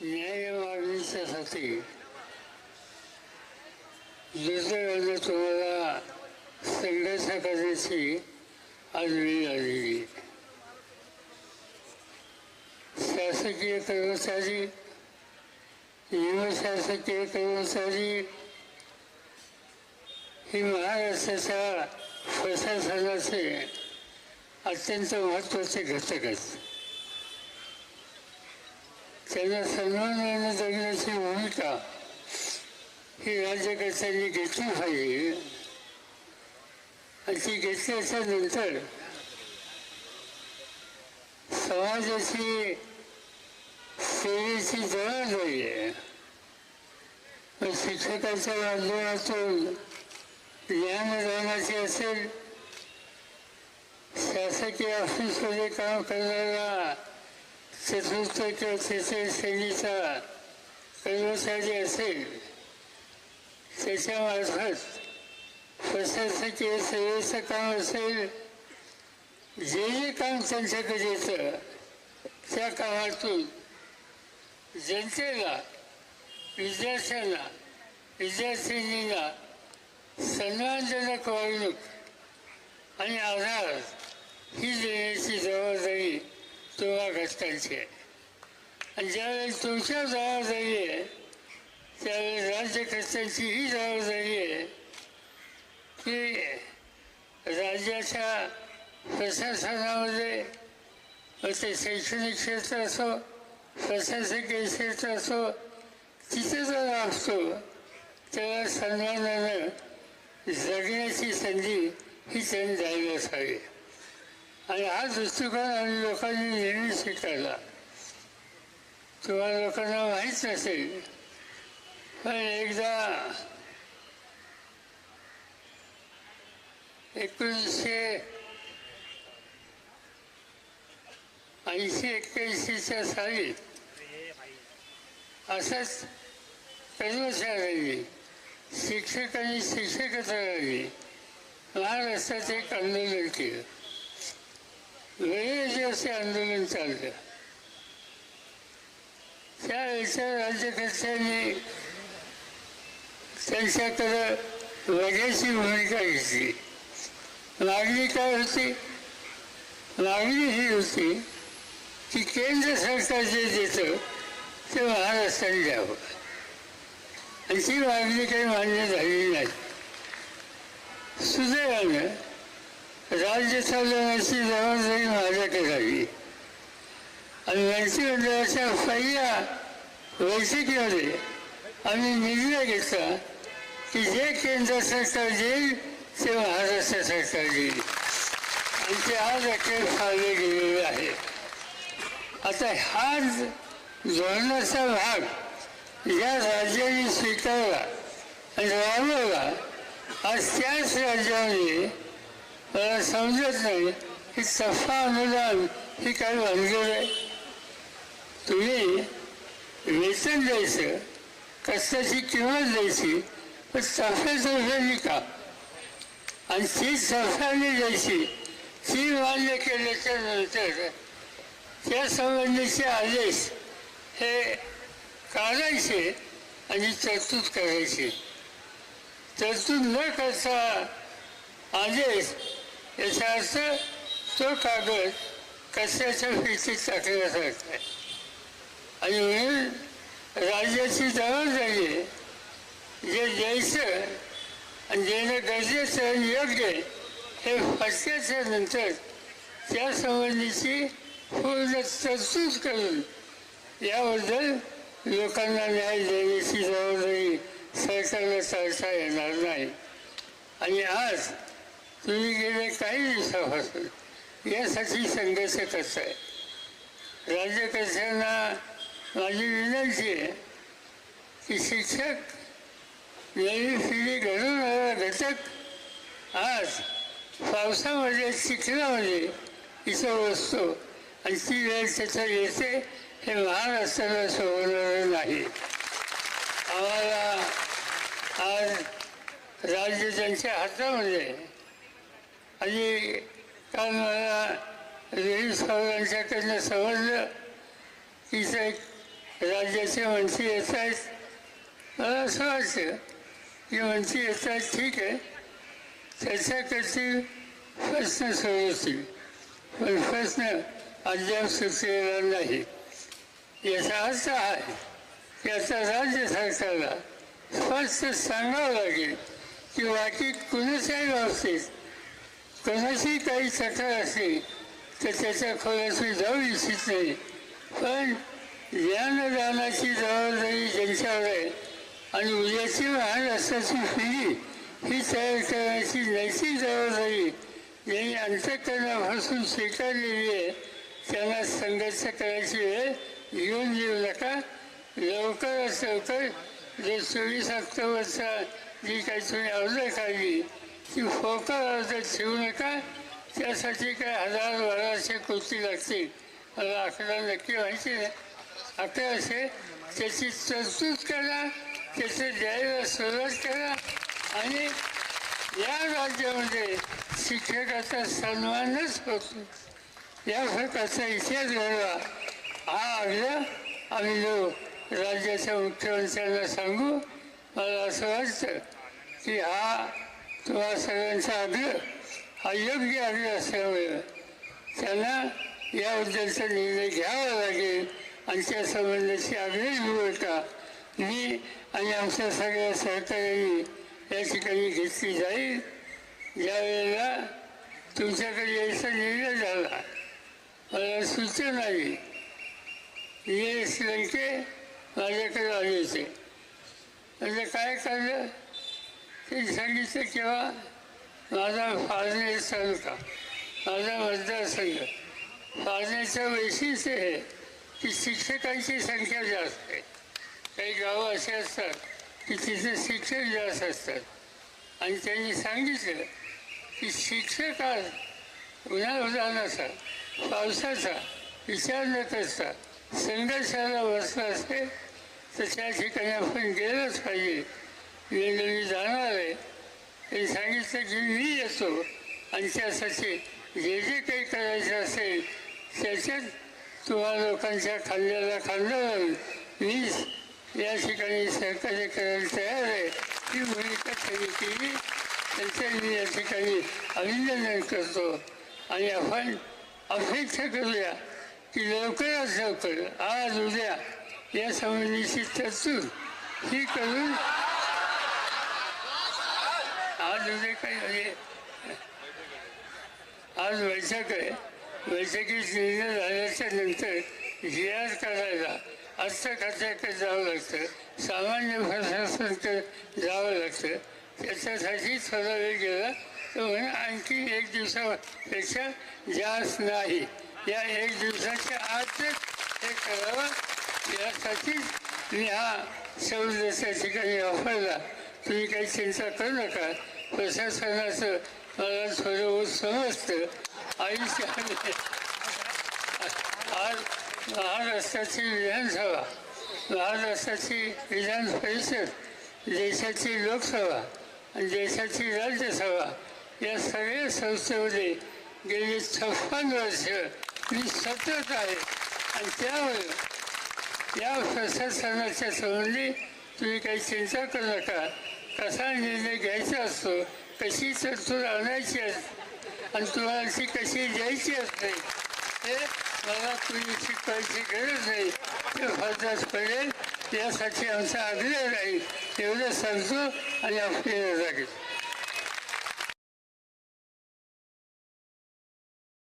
न्याय मागणीच्यासाठी दुसऱ्यानं म्हणजे तुम्हाला संघर्ष करण्याची आज वेळ आलेली शासकीय कर्मचारी निमशासकीय कर्मचारी ही महाराष्ट्राच्या प्रशासनाचे अत्यंत महत्त्वाचे घटक आहेत. त्यांना सन्मानाने जगण्याची भूमिका ही राज्यकर्त्यांनी घेतली पाहिजे? आणि ती घेतल्याच्या नंतर समाजाची सेवेची जबाबदारी आहे मग शिक्षकाच्या माध्यमातून राहण्याचे असेल शासकीय ऑफिसमध्ये काम करणारा चतुर्थ किंवा तृतीय श्रेणीचा कर्मचारी असेल त्याच्यामार्फत प्रशासकीय सेवेचं काम असेल जे जे काम त्यांच्याकडे येतं त्या कामातून जनतेला विद्यार्थ्यांना विद्यार्थिनींना सन्मानजनक वागणूक आणि आधार ही देण्याची जबाबदारी तुम्हा घटकांची आहे आणि ज्यावेळेस तुमच्या जबाबदारी आहे त्यावेळेस राज्यकर्त्यांची ही जबाबदारी आहे की राज्याच्या प्रशासनामध्ये मग ते शैक्षणिक क्षेत्र असो प्रशासकीय क्षेत्र असो तिथे जर असतो तेव्हा सन्मानानं जगण्याची संधी ही त्यांनी द्यायला असावी आणि हा दृष्टिकोन आम्ही लोकांनी नेहमी स्वीकारला. तुम्हाला लोकांना माहीत नसेल पण एकदा एकोणीसशे ऐंशी एक्क्याऐंशीच्या साली असंच कर्मचाऱ्यांनी शिक्षकांनी आणि झाली महाराष्ट्रात एक आंदोलन केलं. वेळेचे असे आंदोलन चाललं त्यावेळेच्या राज्यकर्त्यांनी त्यांच्याकडं वजाची भूमिका घेतली. मागणी काय होती? मागणी ही होती की केंद्र सरकार जे देतं ते महाराष्ट्राने द्यावं. आणि ती मागणी काही मान्य झाली राज्य चालवण्याची जबाबदारी माझ्याकडे आली आणि मंत्रिमंडळाच्या पहिल्या बैठकीमध्ये आम्ही निर्णय घेतला की जे केंद्र सरकार देईल ते महाराष्ट्र सरकार देईल. आणि ते आज अखेर फाळले गेलेले आहे आता हा धोरणाचा भाग या राज्याने स्वीकारला आणि राबवला आज त्याच राज्यामध्ये मला समजत नाही. की सफा अनुदान ही काय भानगड आहे? तुम्ही वेतन द्यायचं कष्टाची किंमत द्यायची पण सफेद का आणि ती सफाने द्यायची ती मान्य केल्याच्यानंतर त्या संबंधीचे आदेश हे काढायचे आणि तरतूद करायची. तरतूद न करता आदेश याचा अर्थ तो कागद कशाच्या फिरतीत टाकण्यासारखा आहे आणि म्हणून राज्याची जबाबदारी आहे जे द्यायचं आणि देणं गरजेचं आणि योग्य आहे हे फटक्याच्या नंतर त्यासंबंधीची पूर्ण तरतूद करून याबद्दल लोकांना न्याय देण्याची जबाबदारी सरकारला चालता येणार नाही. आणि आज तुम्ही गेले काही दिवसापासून यासाठी संघर्ष करताय राज्यकर्त्यांना माझी विनंती आहे की शिक्षक नवी पिढी घडवणारा घटक आज पावसामध्ये चिखलामध्ये इथं बसतो आणि ती वेळ त्याचं येते हे महाराष्ट्राला सोडवणारं नाही आम्हाला आज राज्य त्यांच्या हातामध्ये आहे. आणि काल मला रेडी साहेबांच्याकडनं समजलं. की राज्याचे मंत्री येत आहेत मला असं वाटतं की मंत्री येत आहेत ठीक आहे. चर्चा करतील प्रश्न होतील पण प्रश्न अद्याप सुचलेला नाही. याचा अर्थ आहे की आता राज्य सरकारला स्पष्ट सांगावं लागेल की बाकी कुणाच्याही बाबतीत कोणाशी काही तक्रार असेल तर त्याच्या खोलाशी जाऊ इच्छित नाही. पण ज्ञानदानाची जबाबदारी ज्यांच्यावर आहे आणि उद्याची महाराष्ट्राची पिढी ही तयार करण्याची नैतिक जबाबदारी ज्यांनी अंतकरणापासून स्वीकारलेली आहे त्यांना संघर्ष करायची वेळ येऊन देऊ नका. लवकरात लवकर जे चोवीस ऑक्टोबरचा जी काही तुम्ही ऑर्डर काढली ती फक्त ठेवू नका त्यासाठी काय हजार बाराशे कृती लागतील. मला आकडा नक्की माहिती नाही. आता असे त्याची तरतूद करा त्याचे द्यायला सुरुवात करा आणि या राज्यामध्ये शिक्षकाचा सन्मानच होतो. या प्रकारचा इतिहास घडवा. हा आग्रह आम्ही लोक राज्याच्या मुख्यमंत्र्यांना सांगू. मला असं वाटतं की हा किंवा सगळ्यांचा आदर हा योग्य असल्यामुळे त्यांना याबद्दलचा निर्णय घ्यावा लागेल आणि त्या संबंधाची आग्रही भूमिका मी आणि आमच्या सगळ्या सहकार्यांनी या ठिकाणी घेतली जाईल. ज्या वेळेला तुमच्याकडे यायचा निर्णय झाला मला सूचना आली ये लंके माझ्याकडे आले होते. म्हणजे काय करलं ते सांगितलं किंवा माझा फाळणे तालुका माझा मतदारसंघ फाजण्याचं वैशिष्ट्य हे की शिक्षकांची संख्या जास्त आहे. काही गावं असे असतात की तिथे शिक्षक जास्त असतात. आणि त्यांनी सांगितलं की शिक्षक आज उन्हाळ्याचा पावसाचा विचार न करता संघर्षाला बसला असते तर त्या ठिकाणी आपण गेलंच पाहिजे. वेळोवेळी जाणार आहे. हे सांगितलं की मी येतो. आणि त्यासाठी जे जे काही करायचं असेल त्याच्यात तुम्हा लोकांच्या खांद्याला खांदा लावून मी या ठिकाणी सहकार्य करायला तयार आहे. ही भूमिका त्यांनी केली. त्यांचं मी या ठिकाणी अभिनंदन करतो. आणि आपण अपेक्षा करूया की लवकरात लवकर आज उद्या या संबंधीची तरतूद ही करून आज म्हणजे काही म्हणजे आज वैशाख आहे. वैशाखी निर्णय झाल्याच्यानंतर जी आर करायला अर्थ खात्याकडे जावं लागतं. सामान्य प्रशासनाकडे जावं लागतं. त्याच्यासाठी थोडा वेळ गेला. तर म्हणजे आणखी एक दिवसापेक्षा जास्त नाही. या एक दिवसाच्या आतच हे करावं. यासाठी मी हा शब्द त्या ठिकाणी वापरला. तुम्ही काही चिंता करू नका. प्रशासनाचं मला थोडं समजतं आयुष्याने आज महाराष्ट्राची विधानसभा महाराष्ट्राची विधान परिषद देशाची लोकसभा आणि देशाची राज्यसभा या सगळ्या संस्थेमध्ये गेली छप्पन वर्ष मी सतत आहे. आणि त्यामुळे या प्रशासनाच्या संबंधी तुम्ही काही चिंता करू नका. कसा निर्णय घ्यायचा असतो कशी तरतूद आणायची असते आणि तुम्हाला ती कशी द्यायची असते? ते मला तुम्ही शिकवायची गरज नाही. ते फरदास पडेल यासाठी आमचा आग्रह राहील. एवढं सांगतो आणि आपल्याला लागेल